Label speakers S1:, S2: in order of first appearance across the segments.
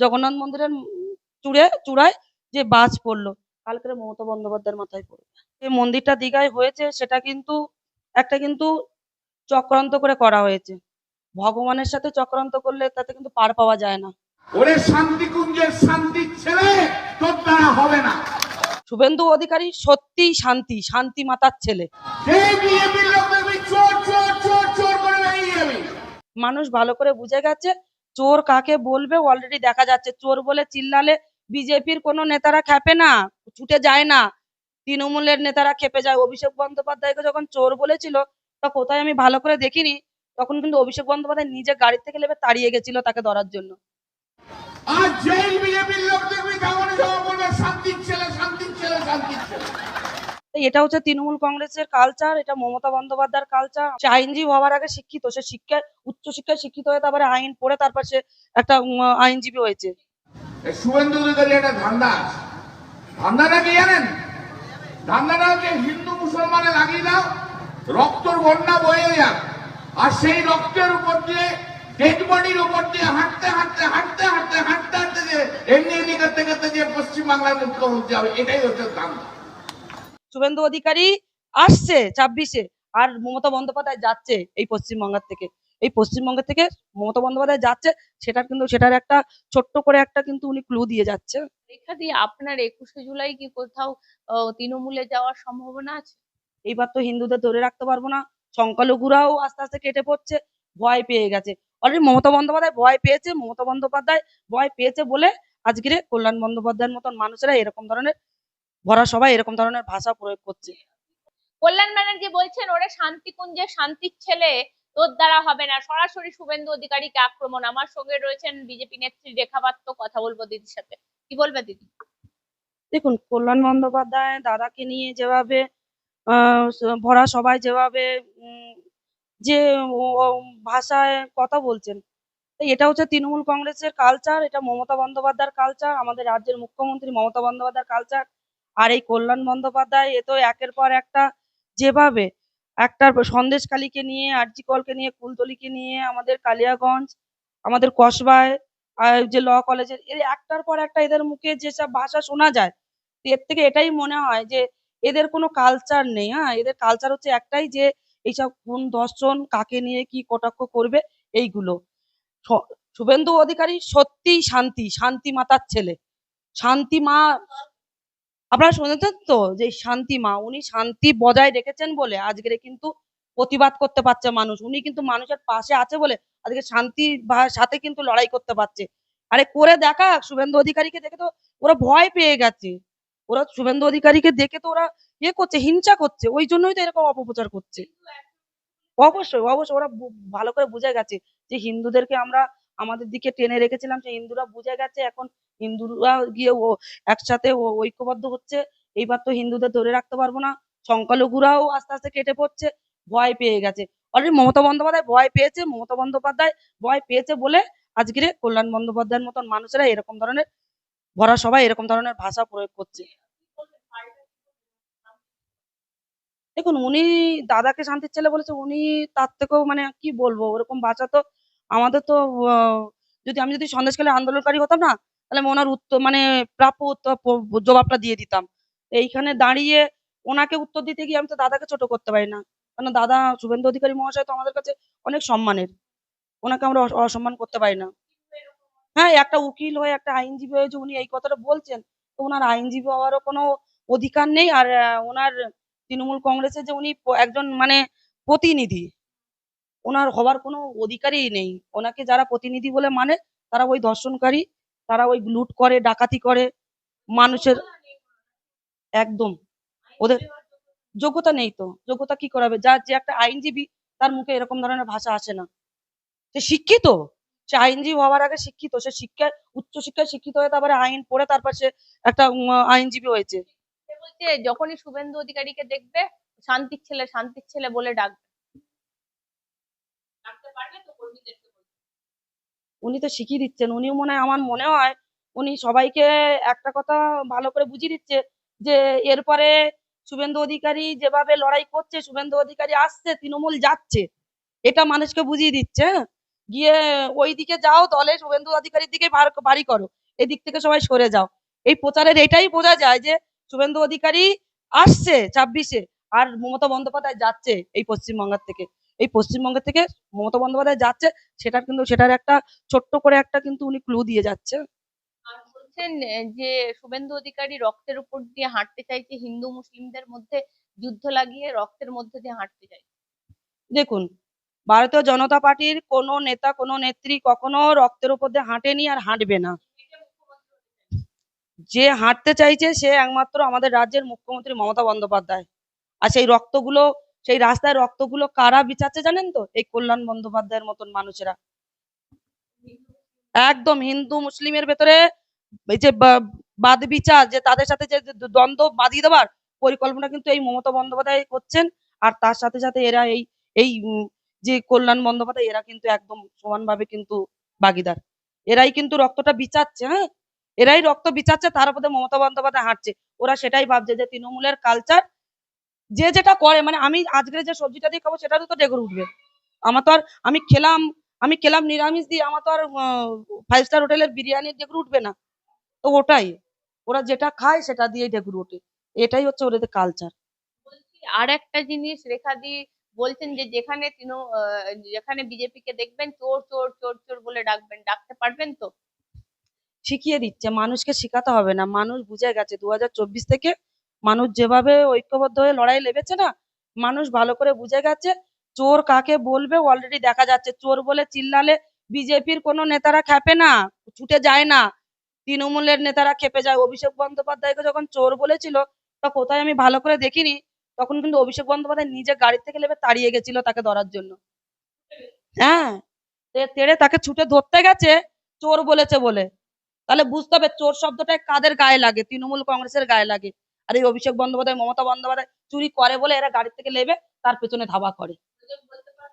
S1: জগন্নাথ মন্দিরের চূড়ে চূড়ায় যে বাজ পড়ল কালকের মমতা বন্দ্যোপাধ্যায়ের মাথায় পড়বে যে মন্দিরটা দীঘায় হয়েছে সেটা কিন্তু একটা কিন্তু চক্রান্ত করে করা হয়েছে। ভগবানের সাথে চক্রান্ত করলে তাতে কিন্তু পার পাওয়া যায় না।
S2: ওরে শান্তিকুঞ্জের শান্তির ছেলে তোর দ্বারা হবে না।
S1: শুভেন্দু অধিকারী সত্যিই শান্তি শান্তি মাতার ছেলে। মানুষ ভালো করে বুঝে গেছে চোর কাকে বলবে? অলরেডি দেখা যাচ্ছে, চোর বলে চিল্লালে বিজেপির কোনো নেতারা খেপে না, ছুটে যায় না। তৃণমূলের নেতারা খেপে যায়। অভিষেক বন্দ্যোপাধ্যায়কে যখন চোর বলেছিল, তা কোথায় আমি ভালো করে দেখিনি? তখন কিন্তু অভিষেক বন্দ্যোপাধ্যায় নিজে গাড়ি থেকে নেমে তাড়িয়ে গেছিল তাকে ধরার জন্য।
S2: আর জেল বিজেপির
S1: এটা হচ্ছে তৃণমূল কংগ্রেসের কালচার এটা মমতা বন্দ্যোপাধ্যায়ের কালচার সে আইনজীবী হওয়ার আগে শিক্ষিত, সে শিক্ষায় উচ্চ শিক্ষায় শিক্ষিত হয়ে তারপরে আইন পড়ে, তারপর সে একটা আইনজীবী হয়েছে।
S2: শুভেন্দু অধিকারী একটা ধান্দা ধান্দাটা কি জানেন? ধান্দাটা হচ্ছে হিন্দু মুসলমানে লাগিয়ে দাও, রক্তর বন্যা বয়ে যাক। আর সেই রক্তের উপর দিয়ে, ডেড বডির উপর দিয়ে হাঁটতে হাঁটতে হাঁটতে হাঁটতে হাঁটতে হাঁটতে যে এমনি এমনি করতে করতে যে পশ্চিমবাংলার মুখ্যমন্ত্রী হবে, এটাই হচ্ছে ধান্দা।
S1: শুভেন্দু অধিকারী আসছে ছাব্বিশে আর মমতা বন্দ্যোপাধ্যায় যাচ্ছে এই পশ্চিমবঙ্গের থেকে। এই পশ্চিমবঙ্গের থেকে মমতা বন্দ্যোপাধ্যায় যাচ্ছে সেটার কিন্তু সেটার একটা ছোট্ট করে একটা কিন্তু উনি ক্লু দিয়ে যাচ্ছে।
S3: পরীক্ষা দিয়ে আপনার একুশে জুলাই কি কোথাও তৃণমূলে যাওয়ার সম্ভাবনা আছে?
S1: এইবার তো হিন্দুদের ধরে রাখতে পারব না। সংখ্যালঘুরাও আস্তে আস্তে কেটে পড়ছে ভয় পেয়ে গেছে। অলরেডি মমতা বন্দ্যোপাধ্যায় ভয় পেয়েছে মমতা বন্দ্যোপাধ্যায় ভয় পেয়েছে বলে আজকের কল্যাণ বন্দ্যোপাধ্যায়ের মতন মানুষেরা এরকম ধরনের ভরা সবাই এরকম ধরনের ভাষা প্রয়োগ করছে।
S3: কল্যাণ ব্যানার্জি বলছেন ওরা শান্তিকুঞ্জের শান্তির ছেলে তোর দ্বারা হবে না। সরাসরি শুভেন্দু অধিকারীকে আক্রমণ। আমার সঙ্গে রয়েছেন বিজেপি নেত্রী রেখা পাত্র। কথা বলব দিদির সাথে। কি বলবে দিদি?
S1: দেখুন কল্যাণ বন্দ্যোপাধ্যায় দাদাকে নিয়ে যেভাবে আহ, ভরা সবাই যেভাবে উম, যে ভাষায় কথা বলছেন এটা হচ্ছে তৃণমূল কংগ্রেসের কালচার এটা মমতা বন্দ্যোপাধ্যায়ের কালচার আমাদের রাজ্যের মুখ্যমন্ত্রী মমতা বন্দ্যোপাধ্যায়ের কালচার আর এই কল্যাণ বন্দ্যোপাধ্যায় এ তো একের পর একটা যেভাবে একটা সন্দেশখালীকে নিয়ে আরজিকলকে নিয়ে, কুলতলিকে নিয়ে, আমাদের কালিয়াগঞ্জ, আমাদের কসবায় যে ল কলেজের এর একটার পর একটা এদের মুখে যেসব ভাষা শোনা যায় এর থেকে এটাই মনে হয় যে এদের কোনো কালচার নেই হ্যাঁ? এদের কালচার হচ্ছে একটাই যে এইসব কোন ধর্ষণ কাকে নিয়ে কি কটাক্ষ করবে, এইগুলো। শুভেন্দু অধিকারী সত্যিই শান্তি শান্তি মাতার ছেলে। শান্তি মা আপনারা শুনেছেন তো যে শান্তি মা, উনি শান্তি বজায় রেখেছেন বলে আজকের কিন্তু প্রতিবাদ করতে পারছে মানুষ। উনি কিন্তু মানুষের পাশে আছে বলে আজকে শান্তি সাথে কিন্তু লড়াই করতে পারছে। আরে করে দেখা শুভেন্দু অধিকারীকে দেখে তো ওরা ভয় পেয়ে গেছে। ওরা শুভেন্দু অধিকারীকে দেখে তো ওরা ইয়ে করছে, হিংসা করছে, ওই জন্যই তো এরকম অপপ্রচার করছে। অবশ্যই অবশ্যই ওরা ভালো করে বুঝে গেছে যে হিন্দুদেরকে আমরা আমাদের দিকে টেনে রেখেছিলাম যে হিন্দুরা বুঝে গেছে, এখন হিন্দুরা গিয়ে ও একসাথে ঐক্যবদ্ধ হচ্ছে। এইবার তো হিন্দুদের ধরে রাখতে পারব না। সংখ্যালঘুরাও আস্তে আস্তে কেটে পড়ছে, ভয় পেয়ে গেছে। অলরেডি মমতা বন্দ্যোপাধ্যায় ভয় পেয়েছে, মমতা বন্দ্যোপাধ্যায় ভয় পেয়েছে বলে আজকের কল্যাণ বন্দ্যোপাধ্যায়ের মতন মানুষেরা এরকম ধরনের, ভরা সবাই এরকম ধরনের ভাষা প্রয়োগ করছে। দেখুন, উনি দাদাকে শান্তির ছেলে বলেছে, উনি তার থেকেও মানে কি বলব, ওরকম ভাষা তো আমাদের তো যদি আমি যদি সন্দেশখালী আন্দোলনকারী হতাম না, তাহলে আমি ওনার উত্তর মানে প্রাপ্য উত্তর জবাবটা দিয়ে দিতাম। এইখানে দাঁড়িয়ে ওনাকে উত্তর দিতে গিয়ে আমি তো দাদাকে ছোট করতে পারি না। কারণ দাদা শুভেন্দু অধিকারী মহাশয় তো আমাদের কাছে অনেক সম্মানের। ওনাকে আমরা অসম্মান করতে পারি না। হ্যাঁ একটা উকিল হয়ে, একটা আইনজীবী হয়ে যে উনি এই কথাটা বলছেন, তো ওনার আইনজীবী হওয়ারও কোনো অধিকার নেই। আর ওনার তৃণমূল কংগ্রেসের যে উনি একজন মানে প্রতিনিধি ওনার হওয়ার কোনো অধিকারই নেই। ওনাকে যারা প্রতিনিধি বলে মানে তারা ওই ধর্ষণকারী, তারা ওই লুট করে, ডাকাতি করে, মানুষের একদম। ওদের যোগ্যতা নেই তো। যোগ্যতা কি করাবে? যার যে একটা আইনজীবী, তার মুখে এরকম ধরনের ভাষা আসে না। সে শিক্ষিত। সে আইনজীবী হওয়ার আগে শিক্ষিত। সে শিক্ষায়, উচ্চ শিক্ষায় শিক্ষিত হয়ে তারপরে আইন পড়ে, তারপর সে একটা আইনজীবী হয়েছে।
S3: বলছে, যখনই শুভেন্দু অধিকারীকে দেখবে, শান্তির ছেলে শান্তির ছেলে বলে ডাকবে ডাকতে পারবে তো কর্মীদেরকে বলছে।
S1: উনি তো শিখিয়ে দিচ্ছেন। উনিও মনে হয়, আমার মনে হয়, উনি সবাইকে একটা কথা ভালো করে বুঝিয়ে দিচ্ছে যে, এরপরে শুভেন্দু অধিকারী যেভাবে লড়াই করছে, শুভেন্দু অধিকারী আসছে, তৃণমূল যাচ্ছে, এটা মানুষকে বুঝিয়ে দিচ্ছে হ্যাঁ? গিয়ে ওই দিকে যাও, দলে শুভেন্দু অধিকারীর দিকে বাড়ি করো, এদিক থেকে সবাই সরে যাও। এই প্রচারের এটাই বোঝা যায় যে, শুভেন্দু অধিকারী আসছে ছাব্বিশে, আর মমতা বন্দ্যোপাধ্যায় যাচ্ছে এই পশ্চিমবঙ্গের থেকে। এই পশ্চিমবঙ্গের থেকে মমতা বন্দ্যোপাধ্যায় যাচ্ছে সেটা কিন্তু সেটার একটা ছোট্ট করে একটা কিন্তু উনি ক্লু দিয়ে যাচ্ছে।
S3: আর বলছেন যে শুভেন্দু অধিকারী রক্তের উপর দিয়ে হাঁটতে চাইছে হিন্দু মুসলিমদের মধ্যে যুদ্ধ লাগিয়ে রক্তের মধ্যে দিয়ে হাঁটতে চাইছে।
S1: দেখুন ভারতীয় জনতা পার্টির কোনো নেতা কোনো নেত্রী কখনো রক্তের উপর দিয়ে হাঁটেনি আর হাঁটবে না। যে হাঁটতে চাইছে সে একমাত্র আমাদের রাজ্যের মুখ্যমন্ত্রী মমতা বন্দ্যোপাধ্যায়। আর সেই রক্তগুলো সেই রাস্তায় রক্তগুলো কারা বিচাচ্ছে জানেন তো? এই কল্যাণ বন্দ্যোপাধ্যায়ের মতন মানুষেরা। একদম হিন্দু, মুসলিমের ভেতরে এই যে বাদ বিচার, যে তাদের সাথে যে দ্বন্দ্ব বাঁধিয়ে দেওয়ার পরিকল্পনা কিন্তু এই মমতা বন্দ্যোপাধ্যায় করছেন। আর তার সাথে সাথে এরা এই এই যে কল্যাণ বন্দ্যোপাধ্যায়, এরা কিন্তু একদম সমানভাবে কিন্তু ভাগিদার। এরাই কিন্তু রক্তটা বিচাচ্ছে হ্যাঁ? এরাই রক্ত বিচাচ্ছে, তার উপরে মমতা বন্দ্যোপাধ্যায় হাঁটছে। ওরা সেটাই ভাবছে যে তৃণমূলের কালচার যে যেটা করে মানে আমি আজকে যে সবজিটা দিয়ে খাব সেটারও তো ডেগর উঠবে। আমার তো আর আমি খেলাম আমি খেলাম নিরামিষ দিয়ে আমার তো আর ফাইভ স্টার হোটেলের বিরিয়ানির ডেগর উঠবে না। তো ওটাই ওরা যেটা খায় সেটা দিয়েই ডেগর ওঠে। এটাই হচ্ছে ওদের কালচার
S3: আর একটা জিনিস রেখাদি বলছেন যে যেখানে তৃণ আহ, যেখানে বিজেপি কে দেখবেন চোর চোর চোর চোর বলে ডাকবেন ডাকতে পারবেন তো?
S1: শিখিয়ে দিচ্ছে মানুষকে শেখাতে হবে না। মানুষ বুঝে গেছে দু হাজার চব্বিশ থেকে মানুষ যেভাবে ঐক্যবদ্ধ হয়ে লড়াই লেগেছে না, মানুষ ভালো করে বুঝে গেছে, চোর কাকে বলবে অলরেডি দেখা যাচ্ছে, চোর বলে চিল্লালে বিজেপির কোনো নেতারা খেপে না, ছুটে যায় না, তৃণমূলের নেতারা খেপে যায়। অভিষেক বন্দ্যোপাধ্যায়কে যখন চোর বলেছিল, তা কোথায় আমি ভালো করে দেখিনি? তখন কিন্তু অভিষেক বন্দ্যোপাধ্যায় নিজে গাড়ি থেকে নেমে তাড়িয়ে গেছিল তাকে ধরার জন্য। হ্যাঁ তেড়ে তাকে ছুটে ধরতে গেছে, চোর বলেছে বলে। তাহলে বুঝতে হবে চোর শব্দটা কাদের গায়ে লাগে? তৃণমূল কংগ্রেসের গায়ে লাগে। আর এই অভিষেক বন্দ্যোপাধ্যায়, মমতা বন্দ্যোপাধ্যায় চুরি করে বলে এরা গাড়ি থেকে নেবে তার পেছনে ধাবা করে।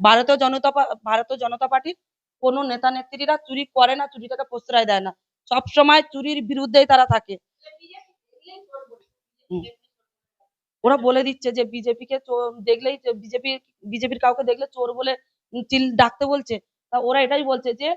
S1: ভারতীয় জনতা ভারতীয় জনতা পার্টির কোনো নেতা নেত্রীরা চুরি করে না, চুরিটাকে প্রশ্রয় দেয় না। সব সময় চুরির বিরুদ্ধেই তারা থাকে। ওরা বলে দিচ্ছে যে বিজেপি কে দেখলেই বিজেপি, বিজেপির কাউকে দেখলে চোর বলে চিল, ডাকতে বলছে। তা ওরা এটাই বলছে যে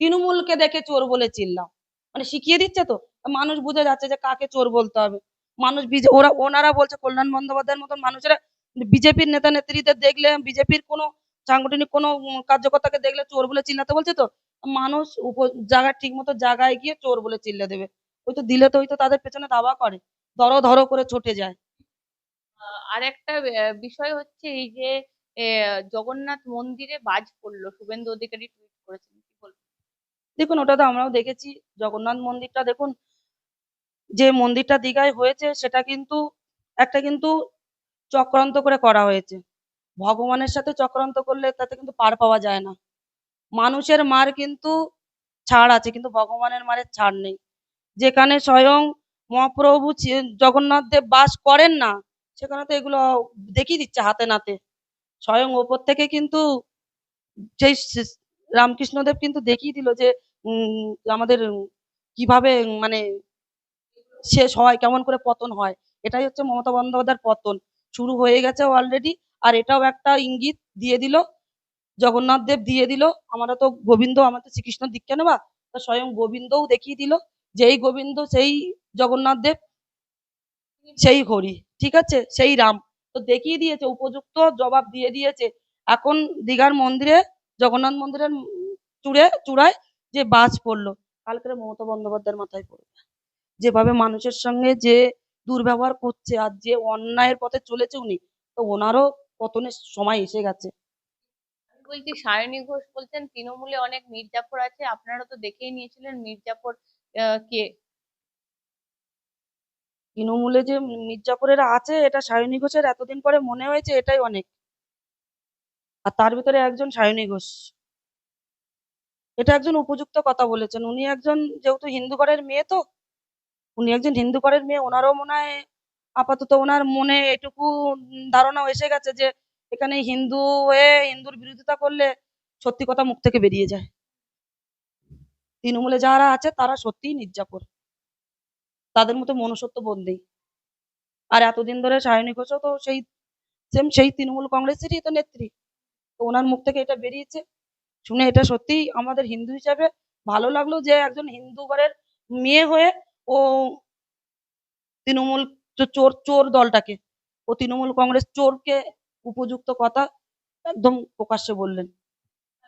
S1: তৃণমূলকে দেখে চোর বলে চিল্লাও। মানে শিখিয়ে দিচ্ছে তো। মানুষ বুঝে যাচ্ছে যে কাকে চোর বলতে হবে। মানুষ ওরা ওনারা বলছে কল্যাণ বন্দ্যোপাধ্যায়ের মতন মানুষেরা বিজেপির নেতা নেত্রীদের দেখলে বিজেপির কোনো সাংগঠনিক কোনো কার্যকর্তাকে দেখলে চোর বলে চিল্লাতে বলছে তো? মানুষ উপ জায়গায় ঠিক মতো জায়গায় গিয়ে চোর বলে চিল্লে দেবে। ওই তো দিলে তো ওই তো তাদের পেছনে দাবা করে। ধরো ধরো করে ছুটে যায়।
S3: আর একটা বিষয় হচ্ছে এই যে আহ, জগন্নাথ মন্দিরে বাজ পড়ল। শুভেন্দু অধিকারী টুইট করেছেন কি বলবেন?
S1: দেখুন ওটা তো আমরাও দেখেছি। জগন্নাথ মন্দিরটা দেখুন যে মন্দিরটা দীঘায় হয়েছে, সেটা কিন্তু, একটা কিন্তু চক্রান্ত করে করা হয়েছে। ভগবানের সাথে চক্রান্ত করলে তাতে কিন্তু পার পাওয়া যায় না। মানুষের মার কিন্তু ছাড় আছে, কিন্তু ভগবানের মারের ছাড় নেই। যেখানে স্বয়ং মহাপ্রভু জগন্নাথ দেব বাস করেন না, সেখানে তো এগুলো দেখিয়ে দিচ্ছে হাতে নাতে। স্বয়ং ওপর থেকে কিন্তু সেই রামকৃষ্ণদেব কিন্তু দেখিয়ে দিল যে আমাদের কীভাবে মানে শেষ হয় কেমন করে পতন হয়। এটাই হচ্ছে মমতা বন্দ্যোপাধ্যায়ের পতন। শুরু হয়ে গেছে অলরেডি আর এটাও একটা ইঙ্গিত দিয়ে দিল। জগন্নাথ দেব দিয়ে দিল, আমরা তো গোবিন্দ, আমরা তো শ্রীকৃষ্ণ দীক্ষা নেবা তা স্বয়ং গোবিন্দও দেখিয়ে দিল যেই গোবিন্দ, সেই জগন্নাথ দেব, সেই হরি, ঠিক আছে? সেই রাম। তো দেখিয়ে দিয়েছে, উপযুক্ত জবাব দিয়ে দিয়েছে। এখন দীঘার মন্দিরে, জগন্নাথ মন্দিরের চূড়ে, চূড়ায় যে বাজ পড়ল কালকে মমতা বন্দ্যোপাধ্যায়ের মাথায় পড়বে। যেভাবে মানুষের সঙ্গে যে দুর্ব্যবহার করছে আর যে অন্যায়ের পথে চলেছে উনি তো ওনারও পতনের সময় এসে গেছে।
S3: আমি বলছি সায়নী ঘোষ বলছেন তৃণমূলে অনেক মির্জাফর আছে আপনারা তো দেখেই নিয়েছিলেন মির্জাফর আহ, কে?
S1: তৃণমূলে যে মির্জাপুরেরা আছে এটা সায়নী ঘোষের এতদিন পরে মনে হয়েছে এটাই অনেক। আর তার ভিতরে একজন সায়নী ঘোষ। এটা একজন উপযুক্ত কথা বলেছেন। উনি একজন যেহেতু হিন্দু ঘরের মেয়ে তো উনি একজন হিন্দু ঘরের মেয়ে, ওনারও মনে হয় আপাতত ওনার মনে এটুকু ধারণা এসে গেছে যে এখানে হিন্দু হয়ে হিন্দুর বিরোধিতা করলে সত্যি কথা মুখ থেকে বেরিয়ে যায়। তৃণমূলে যারা আছে তারা সত্যিই মির্জাপুর তাদের মতো মনুষ্যত্ব বোধ নেই। আর এতদিন ধরে সায়নী ঘোষও তো সেই সেম সেই তৃণমূল কংগ্রেসেরই তো নেত্রী। তো ওনার মুখ থেকে এটা বেরিয়েছে। শুনে এটা সত্যিই আমাদের হিন্দু হিসাবে ভালো লাগল যে একজন হিন্দু ঘরের মেয়ে হয়ে ও তৃণমূল চোর চোর দলটাকে ও তৃণমূল কংগ্রেস চোরকে উপযুক্ত কথা একদম প্রকাশ্যে বললেন।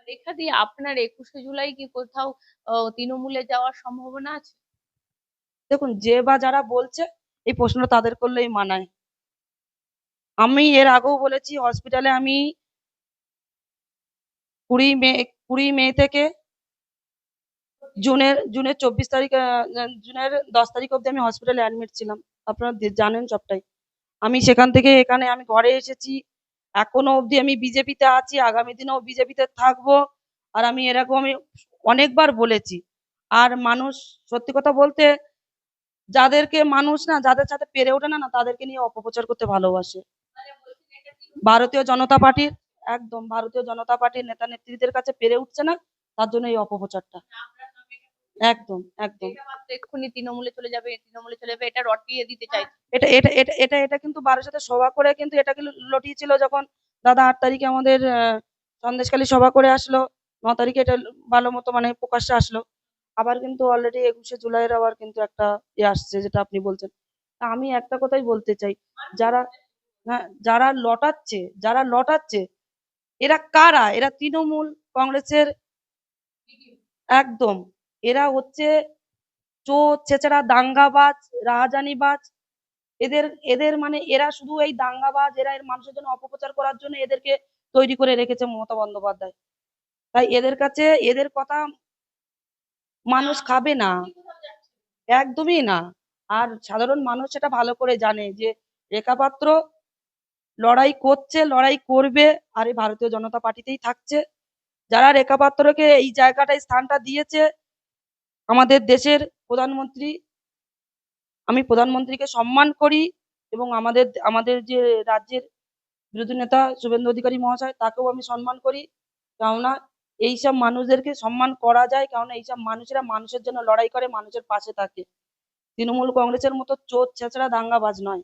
S3: রেখা দিয়ে আপনার একুশে জুলাই কি কোথাও তৃণমূলে যাওয়ার সম্ভাবনা আছে?
S1: দেখুন যে বা যারা বলছে এই প্রশ্নটা তাদের করলেই মানায়। আমি এর আগেও বলেছি হসপিটালে আমি কুড়ি মে কুড়ি মে থেকে জুনের জুনের চব্বিশ তারিখ জুনের দশ তারিখ অবধি আমি হসপিটালে অ্যাডমিট ছিলাম। আপনারা জানেন সবটাই। আমি সেখান থেকে এখানে আমি ঘরে এসেছি। এখনও অবধি আমি বিজেপিতে আছি। আগামী দিনেও বিজেপিতে থাকব। আর আমি এরকম আমি অনেকবার বলেছি। আর মানুষ, সত্যি কথা বলতে, যাদেরকে মানুষ না, যাদের সাথে পেরে ওঠে না না, তাদেরকে নিয়ে অপপ্রচার করতে ভালোবাসে। ভারতীয় জনতা পার্টির, একদম ভারতীয় জনতা পার্টির নেতা নেত্রীদের কাছে পেরে উঠছে না, তার জন্য এই অপপ্রচারটা। একদম একদম।
S3: এক্ষুনি তৃণমূলে চলে যাবে তৃণমূলে চলে যাবে এটা রটিয়ে দিতে চাই
S1: এটা এটা এটা এটা এটা কিন্তু বারোর সাথে সভা করে কিন্তু এটাকে লটিয়েছিল যখন দাদা আট তারিখে আমাদের সন্দেশখালী সভা করে আসলো ন তারিখে এটা ভালো মতো মানে প্রকাশ্যে আসলো। আবার কিন্তু অলরেডি একুশে জুলাইয়ের আবার কিন্তু একটা ইয়ে আসছে যেটা আপনি বলছেন। তা আমি একটা কথাই বলতে চাই যারা হ্যাঁ যারা লটাচ্ছে যারা লটাচ্ছে এরা কারা? এরা তৃণমূল কংগ্রেসের একদম। এরা হচ্ছে চোর ছেচড়া দাঙ্গাবাজ, রাহাজানিবাজ। এদের এদের মানে এরা শুধু এই দাঙ্গাবাজ, এরা এর মানুষের জন্য অপপ্রচার করার জন্য এদেরকে তৈরি করে রেখেছে মমতা বন্দ্যোপাধ্যায়। তাই এদের কাছে, এদের কথা মানুষ খাবে না। একদমই না। আর সাধারণ মানুষ সেটা ভালো করে জানে যে রেখা পাত্র লড়াই করছে, লড়াই করবে। আর এই ভারতীয় জনতা পার্টিতেই থাকছে। যারা রেখা পাত্রকে এই জায়গাটায় স্থানটা দিয়েছে আমাদের দেশের প্রধানমন্ত্রী, আমি প্রধানমন্ত্রীকে সম্মান করি এবং আমাদের আমাদের যে রাজ্যের বিরোধী নেতা শুভেন্দু অধিকারী মহাশয়, তাকেও আমি সম্মান করি। কেননা এইসব মানুষদেরকে সম্মান করা যায়, কেননা এইসব মানুষেরা মানুষের জন্য লড়াই করে, মানুষের পাশে থাকে। তৃণমূল কংগ্রেসের মতো চোর ছেঁচড়া দাঙ্গাবাজ নয়।